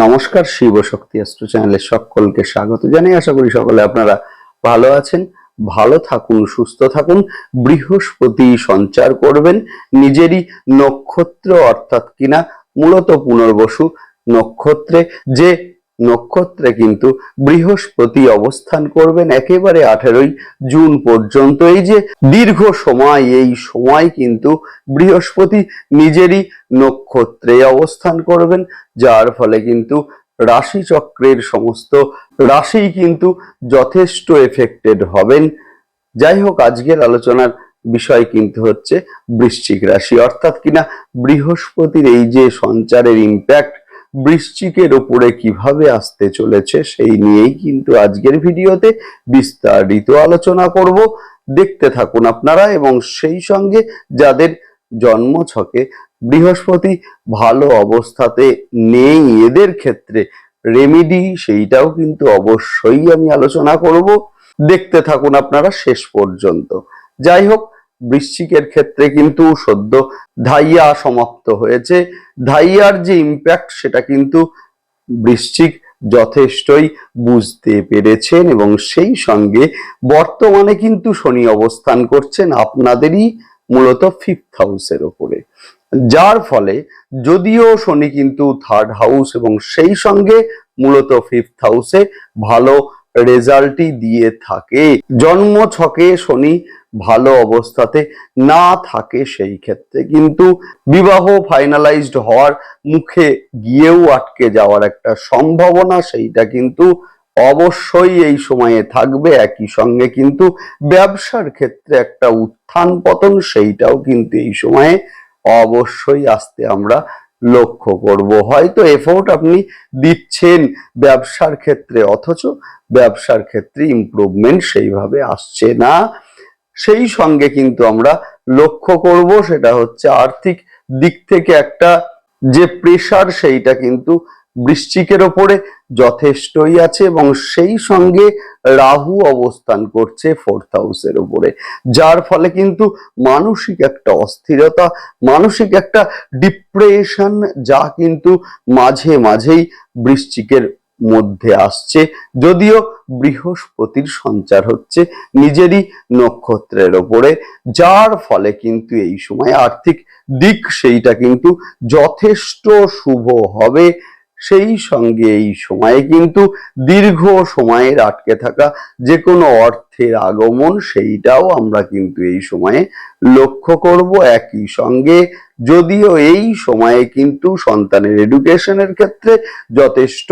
নমস্কার, শিব শক্তি অস্ত্র চ্যানেলে সকলকে স্বাগত জানাই। আশা করি সকলে আপনারা ভালো আছেন, ভালো থাকুন, সুস্থ থাকুন, বৃহস্পতি সঞ্চার করবেন। নিজেরই নক্ষত্র অর্থাৎ কিনা, মূলত পুনর্বসু নক্ষত্রে যে নক্ষত্রে কিন্তু বৃহস্পতি অবস্থান করবেন একেবারে আঠেরোই জুন পর্যন্ত। এই যে দীর্ঘ সময়, এই সময় কিন্তু বৃহস্পতি নিজেরই নক্ষত্রে অবস্থান করবেন, যার ফলে কিন্তু রাশি চক্রের সমস্ত রাশি কিন্তু যথেষ্ট এফেক্টেড হবেন। যাই হোক, আজকের আলোচনার বিষয় কিন্তু হচ্ছে বৃশ্চিক রাশি। অর্থাৎ কিনা বৃহস্পতির এই যে সঞ্চারের ইম্প্যাক্ট বৃশ্চিকের ওপরে কীভাবে আসতে চলেছে সেই নিয়েই কিন্তু আজকের ভিডিওতে বিস্তারিত আলোচনা করব। দেখতে থাকুন আপনারা এবং সেই সঙ্গে যাদের জন্ম ছকে বৃহস্পতি ভালো অবস্থাতে নেই, এদের ক্ষেত্রে রেমিডি সেইটাও কিন্তু অবশ্যই আমি আলোচনা করব। দেখতে থাকুন আপনারা শেষ পর্যন্ত। যাই হোক বৃশ্চিকের ক্ষেত্রে কিন্তু সদ্য ধাইয়া সমাপ্ত হয়েছে। ধাইয়ার যে ইম্প্যাক্ট সেটা কিন্তু বৃশ্চিক যথেষ্টই বুঝতে পেরেছেন এবং সেই সঙ্গে বর্তমানে কিন্তু শনি অবস্থান করছেন আপনাদেরই মূলত ফিফথ হাউসের ওপরে। যার ফলে যদিও শনি কিন্তু থার্ড হাউস এবং সেই সঙ্গে মূলত ফিফথ হাউসে ভালো রেজাল্টই দিয়ে থাকে। জন্ম ছকে শনি ভালো অবস্থাতে না থাকে সেই ক্ষেত্রে। কিন্তু বিবাহ ফাইনালাইজড হওয়ার মুখে গিয়েও আটকে যাওয়ার একটা সম্ভাবনা সেইটা কিন্তু অবশ্যই এই সময়ে থাকবে। একই সঙ্গে কিন্তু ব্যবসার ক্ষেত্রে একটা উত্থান পতন সেইটাও কিন্তু এই সময়ে অবশ্যই আসতে আমরা লক্ষ্য করব। হয়তো এফোর্ট আপনি দিচ্ছেন ব্যবসার ক্ষেত্রে, অথচ ব্যবসার ক্ষেত্রে ইমপ্রুভমেন্ট সেইভাবে আসছে না। সেই সঙ্গে কিন্তু আমরা লক্ষ্য করব সেটা হচ্ছে আর্থিক দিক থেকে একটা যে প্রেশার সেইটা কিন্তু বৃশ্চিকের ওপরে যথেষ্টই আছে এবং সেই সঙ্গে রাহু অবস্থান করছে ফোর্থ হাউসের উপরে যার ফলে কিন্তু মানসিক একটা অস্থিরতা, মানসিক একটা ডিপ্রেশন যা কিন্তু মাঝে মাঝেই বৃশ্চিকের মধ্যে আসছে। যদিও বৃহস্পতির সঞ্চার হচ্ছে নিজেরই নক্ষত্রের ওপরে, যার ফলে কিন্তু এই সময় আর্থিক দিক সেইটা কিন্তু যথেষ্ট শুভ হবে। সেই সঙ্গে এই সময়ে কিন্তু দীর্ঘ সময়ের আটকে থাকা যে কোনো অর্থের আগমন, সেইটাও আমরা কিন্তু এই সময়ে লক্ষ্য করব একই সঙ্গে। যদিও এই সময়ে কিন্তু সন্তানের এডুকেশনের ক্ষেত্রে যথেষ্ট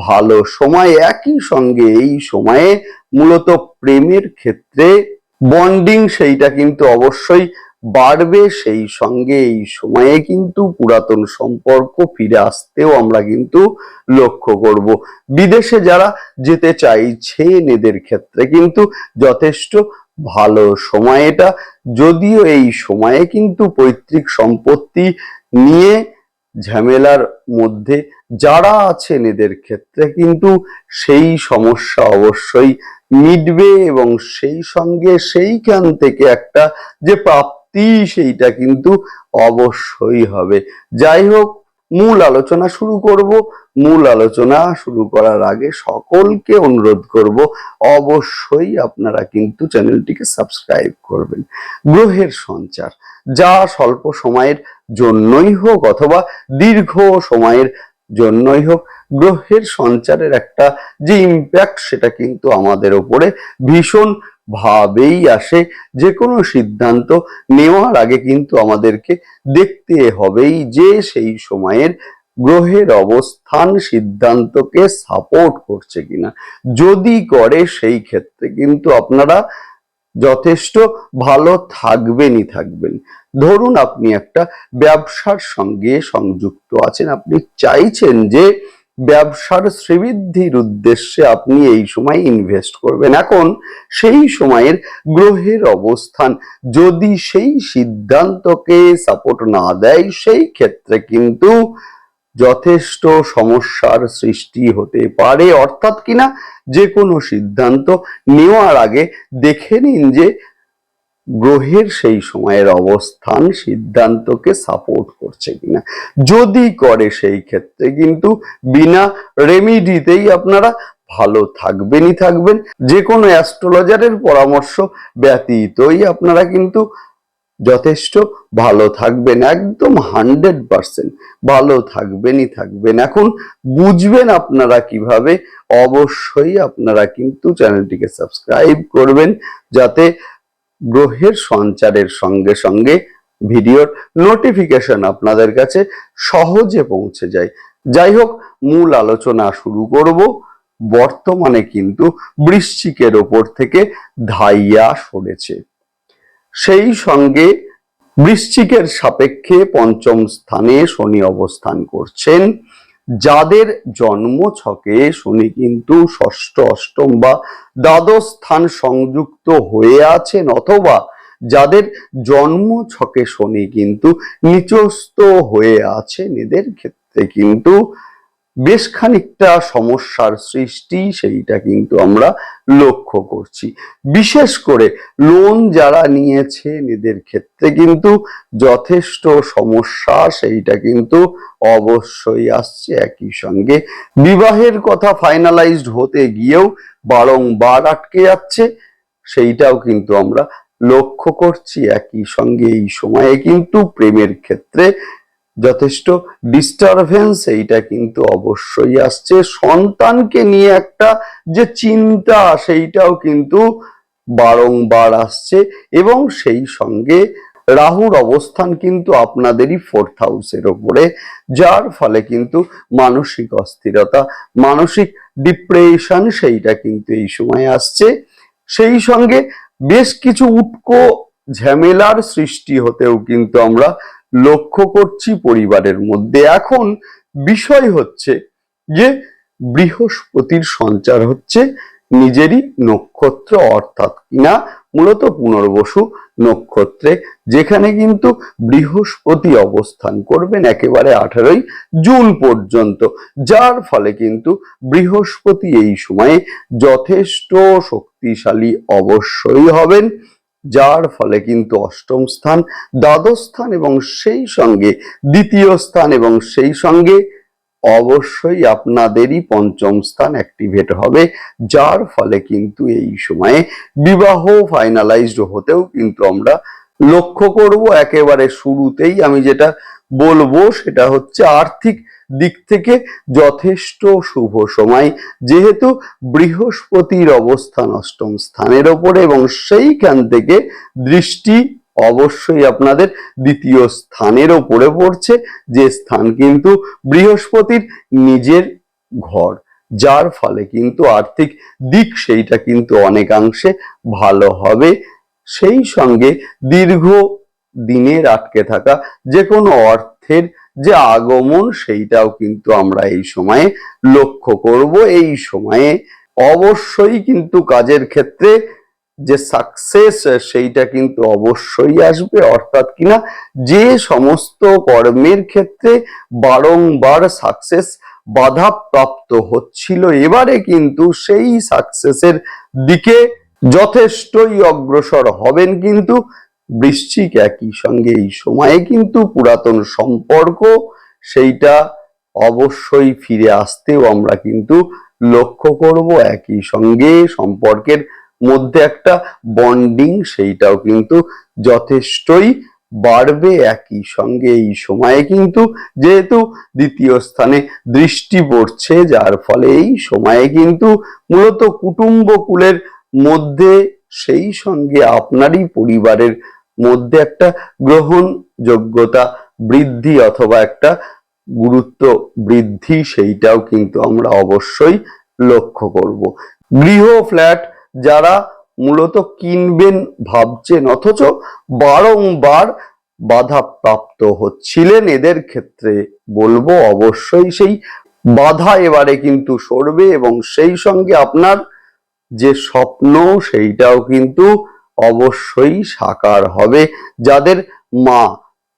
ভালো সময়। একই সঙ্গে এই সময়ে মূলত প্রেমের ক্ষেত্রে বন্ডিং সেইটা কিন্তু অবশ্যই বাড়বে সেই সঙ্গে এই সময়ে কিন্তু পুরাতন সম্পর্ক ফিরে আসতেও আমরা কিন্তু লক্ষ্য করব। বিদেশে যারা যেতে চাইছেন এদের ক্ষেত্রে কিন্তু যথেষ্ট ভালো সময় এটা। যদিও এই সময়ে কিন্তু পৈতৃক সম্পত্তি নিয়ে ঝামেলার মধ্যে যারা আছেন এদের ক্ষেত্রে কিন্তু সেই সমস্যা অবশ্যই মিটবে এবং সেই সঙ্গে সেইখান থেকে একটা যে প্রাপ্তি সেইটা কিন্তু অবশ্যই হবে। যাই হোক, মূল আলোচনা শুরু করব। মূল আলোচনা শুরু করার আগে সকলকে অনুরোধ করব, অবশ্যই আপনারা কিন্তু চ্যানেলটিকে সাবস্ক্রাইব করবেন। গ্রহের সঞ্চার, যা স্বল্প সময়ের জন্যই হোক অথবা দীর্ঘ সময়ের জন্যই হোক, গ্রহের সঞ্চারের একটা যে ইম্প্যাক্ট সেটা কিন্তু আমাদের ওপরে ভীষণ ভাবেই আসে যে কোনো সিদ্ধান্ত নেওয়ার আগে কিন্তু আমাদেরকে দেখতে হবেই যে সেই সময়ের গ্রহের অবস্থান সিদ্ধান্তকে সাপোর্ট করছে কিনা। যদি করে সেই ক্ষেত্রে কিন্তু আপনারা যথেষ্ট ভালো থাকবেনই থাকবেন। ধরুন আপনি একটা ব্যবসার সঙ্গে সংযুক্ত আছেন, আপনি চাইছেন যে ব্যবসার শ্রীবৃদ্ধির উদ্দেশ্যে আপনি এই সময় ইনভেস্ট করবেন। এখন সেই সময়ের গ্রহের অবস্থান, যদি সেই সিদ্ধান্তকে সাপোর্ট না দেয়, সেই ক্ষেত্রে কিন্তু যথেষ্ট সমস্যার সৃষ্টি হতে পারে। অর্থাৎ কিনা যে কোনো সিদ্ধান্ত নেওয়ার আগে দেখে নিন যে গ্রহের সেই সময়ের অবস্থান সিদ্ধান্তকে সাপোর্ট করছে কিনা। যদি করে সেই ক্ষেত্রে কিন্তু বিনা রেমিডিতেই আপনারা ভালো থাকবেনই থাকবেন। যে কোনো অ্যাস্ট্রোলজারের পরামর্শ ব্যতীতই আপনারা কিন্তু যথেষ্ট ভালো থাকবেন, একদম হান্ড্রেড পার্সেন্ট ভালো থাকবেনই থাকবেন। এখন বুঝবেন আপনারা কীভাবে, অবশ্যই আপনারা কিন্তু চ্যানেলটিকে সাবস্ক্রাইব করবেন, যাতে গ্রহের সঞ্চারের সঙ্গে সঙ্গে ভিডিওর নোটিফিকেশন আপনাদের কাছে সহজে পৌঁছে যায়। যাই হোক, মূল আলোচনা শুরু করব। বর্তমানে কিন্তু বৃশ্চিকের ওপর থেকে ধাইয়া সরেছে। সেই সঙ্গে বৃশ্চিকের সাপেক্ষে পঞ্চম স্থানে শনি অবস্থান করছেন। যাদের জন্ম ছকে শনি কিন্তু ষষ্ঠ, অষ্টম বা দ্বাদশ স্থান সংযুক্ত হয়ে আছেন অথবা যাদের জন্ম ছকে শনি কিন্তু নিচস্থ হয়ে আছেন, এদের ক্ষেত্রে কিন্তু বেশ খানিকটা সমস্যার সৃষ্টি সেইটা কিন্তু আমরা লক্ষ্য করছি। বিশেষ করে লোন যারা নিয়েছেন এদের ক্ষেত্রে কিন্তু যথেষ্ট সমস্যা সেইটা কিন্তু অবশ্যই আসছে। একই সঙ্গে বিবাহের কথা ফাইনালাইজড হতে গিয়েও বারংবার আটকে যাচ্ছে, সেইটাও কিন্তু আমরা লক্ষ্য করছি। একই সঙ্গে এই সময়ে কিন্তু প্রেমের ক্ষেত্রে যথেষ্ট ডিস্টারবেন্স এইটা কিন্তু অবশ্যই আসছে। সন্তানকে নিয়ে একটা যে চিন্তা, সেইটাও কিন্তু বারংবার আসছে। এবং সেই সঙ্গে রাহুর অবস্থান কিন্তু আপনাদেরই ফোর্থ হাউসের ওপরে, যার ফলে কিন্তু মানসিক অস্থিরতা, মানসিক ডিপ্রেশন সেইটা কিন্তু এই সময় আসছে। সেই সঙ্গে বেশ কিছু উটকো ঝামেলার সৃষ্টি হতেও কিন্তু আমরা লক্ষ্য করছি পরিবারের মধ্যে। এখন বিষয় হচ্ছে যে, বৃহস্পতির সঞ্চার হচ্ছে নিজেরই নক্ষত্র অর্থাৎ কিনা? মূলত পুনর্বসু নক্ষত্রে, যেখানে কিন্তু বৃহস্পতি অবস্থান করবেন একেবারে আঠারোই জুন পর্যন্ত। যার ফলে কিন্তু বৃহস্পতি এই সময়ে যথেষ্ট শক্তিশালী অবশ্যই হবেন। যার ফলে কিন্তু অষ্টম স্থান, দ্বাদশ স্থান এবং সেই সঙ্গে দ্বিতীয় স্থান এবং সেই সঙ্গে অবশ্যই আপনাদেরই পঞ্চম স্থান অ্যাক্টিভেট হবে, যার ফলে কিন্তু এই সময়ে বিবাহ ফাইনালাইজড হতেও কিন্তু আমরা লক্ষ্য করব। একেবারে শুরুতেই আমি যেটা বলব সেটা হচ্ছে আর্থিক দিক থেকে যথেষ্ট শুভ সময়। যেহেতু বৃহস্পতির অবস্থান অষ্টম স্থানের ওপরে এবং সেইখান থেকে দৃষ্টি অবশ্যই আপনাদের দ্বিতীয় স্থানের ওপরে পড়ছে। যে স্থান কিন্তু বৃহস্পতির নিজের ঘর, যার ফলে কিন্তু আর্থিক দিক সেইটা কিন্তু অনেকাংশে ভালো হবে। সেই সঙ্গে দীর্ঘ দিনের আটকে থাকা যে কোনো অর্থের যে আগমন, সেইটাও কিন্তু আমরা এই সময়ে লক্ষ্য করব। এই সময়ে অবশ্যই কিন্তু কাজের ক্ষেত্রে যে সাকসেস সেইটা কিন্তু অবশ্যই আসবে। অর্থাৎ কিনা যে সমস্ত কর্মের ক্ষেত্রে বারংবার সাকসেস বাধা প্রাপ্ত হচ্ছিল, এবারে কিন্তু সেই সাকসেসের দিকে যথেষ্টই অগ্রসর হবেন কিন্তু বৃশ্চিক একই সঙ্গে এই সময়ে কিন্তু পুরাতন সম্পর্ক, সেইটা অবশ্যই ফিরে আসতেও আমরা কিন্তু লক্ষ্য করব। একই সঙ্গে সম্পর্কের মধ্যে একটা বন্ডিং, সেইটাও কিন্তু যথেষ্টই বাড়বে। একই সঙ্গে এই সময়ে কিন্তু যেহেতু দ্বিতীয় স্থানে দৃষ্টি পড়ছে, যার ফলে এই সময়ে কিন্তু মূলত কুটুম্বকুলের মধ্যে সেই সঙ্গে আপনারই পরিবারের মধ্যে একটা গ্রহণযোগ্যতা বৃদ্ধি অথবা একটা গুরুত্ব বৃদ্ধি সেইটাও কিন্তু আমরা অবশ্যই লক্ষ্য করব। গৃহ ফ্ল্যাট যারা মূলত কিনবেন ভাবছেন অথচ বারংবার বাধা প্রাপ্ত হচ্ছিলেন, এদের ক্ষেত্রে বলব অবশ্যই সেই বাধা এবারে কিন্তু সরবে এবং সেই সঙ্গে আপনার যে স্বপ্ন সেইটাও কিন্তু অবশ্যই সাকার হবে। যাদের মা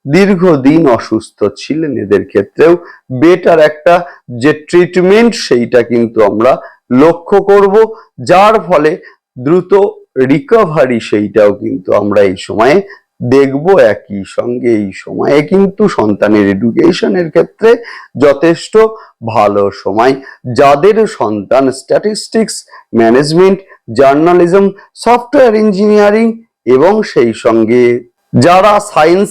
দীর্ঘদিন অসুস্থ ছিলেন, এদের ক্ষেত্রেও বেটার একটা যে ট্রিটমেন্ট সেইটা কিন্তু আমরা লক্ষ্য করব। যার ফলে দ্রুত রিকভারি সেইটাও কিন্তু আমরা এই সময়ে দেখব। একই সঙ্গে এই সময়ে কিন্তু সন্তানের এডুকেশনের ক্ষেত্রে যথেষ্ট ভালো সময়। যাদের সন্তান statistics management journalism, software engineering এবং সেই সঙ্গে যারা সায়েন্স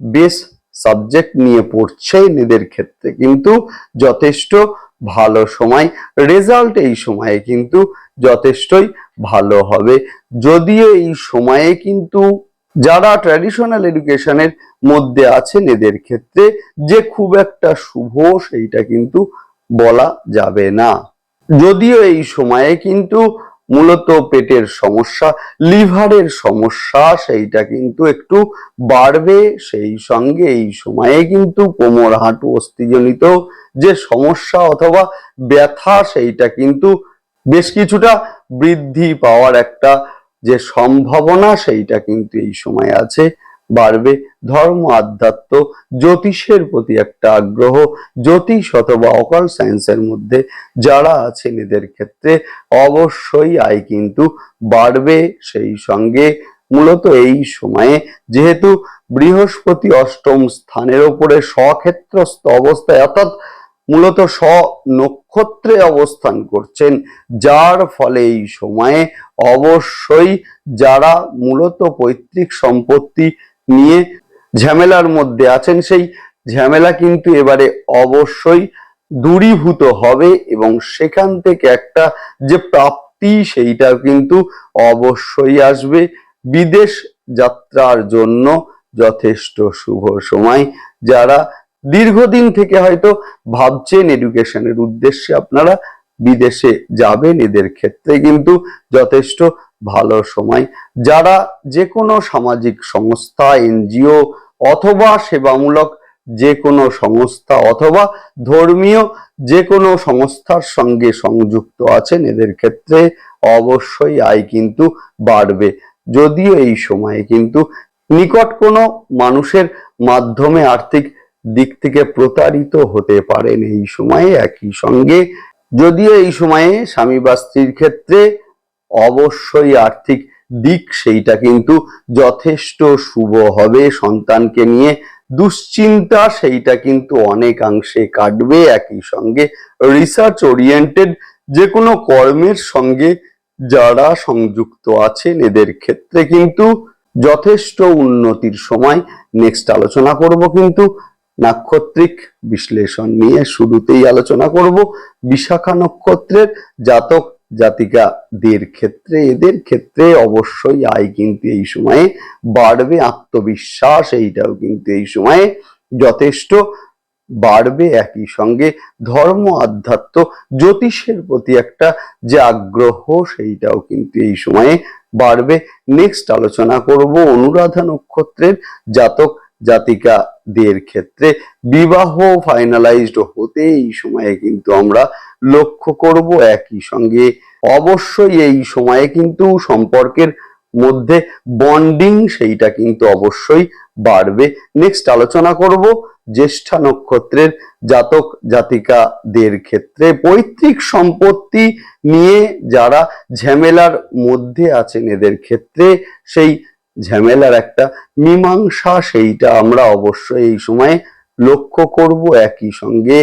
বেস সাবজেক্ট নিয়ে পড়ছে, এদের ক্ষেত্রে কিন্তু যথেষ্ট ভালো সময়, রেজাল্ট এই সময়ে কিন্তু যথেষ্টই ভালো হবে। যদিও এই সময়ে কিন্তু যারা ট্র্যাডিশনাল এডুকেশনের মধ্যে আছেন, এদের ক্ষেত্রে যে খুব একটা শুভ সেইটা কিন্তু বলা যাবে না। যদিও এই সময়ে কিন্তু মূলত পেটের সমস্যা, লিভারের সমস্যা, সেইটা কিন্তু একটু বাড়বে। সেই সঙ্গে এই সময়ে কিন্তু কোমর, হাঁটু, অস্থিজনিত যে সমস্যা অথবা ব্যথা, সেইটা কিন্তু বেশ কিছুটা বৃদ্ধি পাওয়ার একটা যে সম্ভাবনা, সেইটা কিন্তু এই সময় আছে। বাড়বে। ধর্ম, আধ্যাত্ম, জ্যোতিষের প্রতি একটা আগ্রহ, জ্যোতিষ অথবা অকাল সায়েন্সের মধ্যে যারা আছেন এদের ক্ষেত্রে অবশ্যই আয় কিন্তু বাড়বে সেই সঙ্গে। মূলত এই সময়ে যেহেতু বৃহস্পতি অষ্টম স্থানের ওপরে স্বক্ষেত্রস্থ অবস্থায়, অর্থাৎ মূলত স্ব নক্ষত্রে অবস্থান করছেন, যার ফলে এই সময়ে অবশ্যই যারা মূলত পৈতৃক সম্পত্তি নিয়ে ঝামেলার মধ্যে আছেন। সেই ঝামেলা কিন্তু এবারে অবশ্যই দূরীভূত হবে এবং সেখান থেকে একটা যে প্রাপ্তি সেইটা কিন্তু অবশ্যই আসবে। বিদেশ যাত্রার জন্য যথেষ্ট শুভ সময়। যারা দীর্ঘদিন থেকে হয়তো ভাবছেন এডুকেশনের উদ্দেশ্যে আপনারা বিদেশে যাবেন, এদের ক্ষেত্রে কিন্তু যথেষ্ট ভালো সময়। যারা যে কোনো সামাজিক সংস্থা, এনজিও অথবা সেবামূলক যে কোনো সংস্থা অথবা ধর্মীয় যে কোনো সংস্থার সঙ্গে সংযুক্ত আছেন, এদের ক্ষেত্রে অবশ্যই আয় কিন্তু বাড়বে। যদিও এই সময়ে কিন্তু নিকট কোনো মানুষের মাধ্যমে আর্থিক দিক থেকে প্রতারিত হতে পারেন, এই সময়ে একই সঙ্গে যদিও এই সময়ে স্বামী বা স্ত্রীর ক্ষেত্রে অবশ্যই আর্থিক দিক সেইটা কিন্তু যথেষ্ট শুভ হবে। সন্তানকে নিয়ে দুশ্চিন্তা সেইটা কিন্তু অনেকাংশে কাটবে। একই সঙ্গে রিসার্চ ওরিয়েন্টেড যে কোনো কর্মের সঙ্গে যারা সংযুক্ত আছেন, এদের ক্ষেত্রে কিন্তু যথেষ্ট উন্নতির সময় নেক্সট আলোচনা করব। কিন্তু নাক্ষত্রিক বিশ্লেষণ নিয়ে শুরুতেই আলোচনা করব। বিশাখা নক্ষত্রের জাতক জাতিকাদের ক্ষেত্রে, এদের ক্ষেত্রে অবশ্যই আয় কিন্তু এই সময়ে বাড়বে, আত্মবিশ্বাস এইটাও কিন্তু এই সময়ে যথেষ্ট বাড়বে। একই সঙ্গে ধর্ম, আধ্যাত্ম, জ্যোতিষের প্রতি একটা যে আগ্রহ সেইটাও কিন্তু এই সময়ে বাড়বে। নেক্সট আলোচনা করব অনুরাধা নক্ষত্রের জাতক জাতিকাদের ক্ষেত্রে বিবাহ ফাইনালাইজড হতে এই সময়ে কিন্তু আমরা লক্ষ্য করব একই সঙ্গে অবশ্যই এই সময়ে কিন্তু সম্পর্কের মধ্যে বন্ডিং সেইটা কিন্তু অবশ্যই বাড়বে। নেক্সট আলোচনা করব জ্যেষ্ঠা নক্ষত্রের জাতক জাতিকাদের ক্ষেত্রে পৈতৃক সম্পত্তি নিয়ে যারা ঝামেলার মধ্যে আছেন এদের ক্ষেত্রে সেই ঝামেলার একটা মীমাংসা সেইটা আমরা অবশ্যই এই সময়ে লক্ষ্য করব। একই সঙ্গে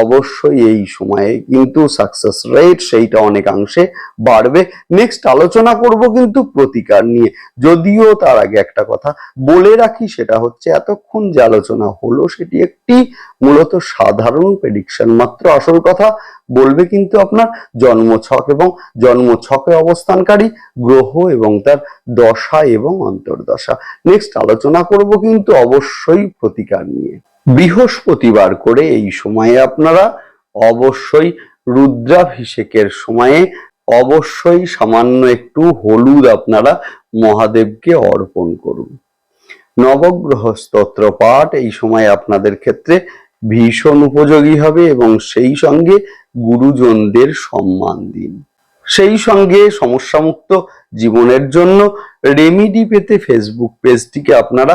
অবশ্যই এই সময়ে কিন্তু সাকসেস রেট সেইটা অনেকাংশে বাড়বে। নেক্সট আলোচনা করব কিন্তু প্রতিকার নিয়ে। যদিও তার আগে একটা কথা বলে রাখি, সেটা হচ্ছে এতক্ষণ যে আলোচনা হলো সেটি একটি মূলত সাধারণ প্রেডিকশন মাত্র। আসল কথা বলবে কিন্তু আপনার জন্মছক এবং জন্মছকে অবস্থানকারী গ্রহ এবং তার দশা এবং অন্তর্দশা। নেক্সট আলোচনা করব কিন্তু অবশ্যই প্রতিকার নিয়ে। বৃহস্পতিবার করে এই সময়ে আপনারা অবশ্যই রুদ্রাভিষেকের সময়ে অবশ্যই সামান্য একটু হলুদ আপনারা মহাদেবকে অর্পণ করুন। নবগ্রহ স্তোত্র পাঠ এই সময় আপনাদের ক্ষেত্রে ভীষণ উপযোগী হবে এবং সেই সঙ্গে গুরুজনদের সম্মান দিন। সেই সঙ্গে সমস্যামুক্ত জীবনের জন্য রেমিডি পেতে ফেসবুক পেজটিকে আপনারা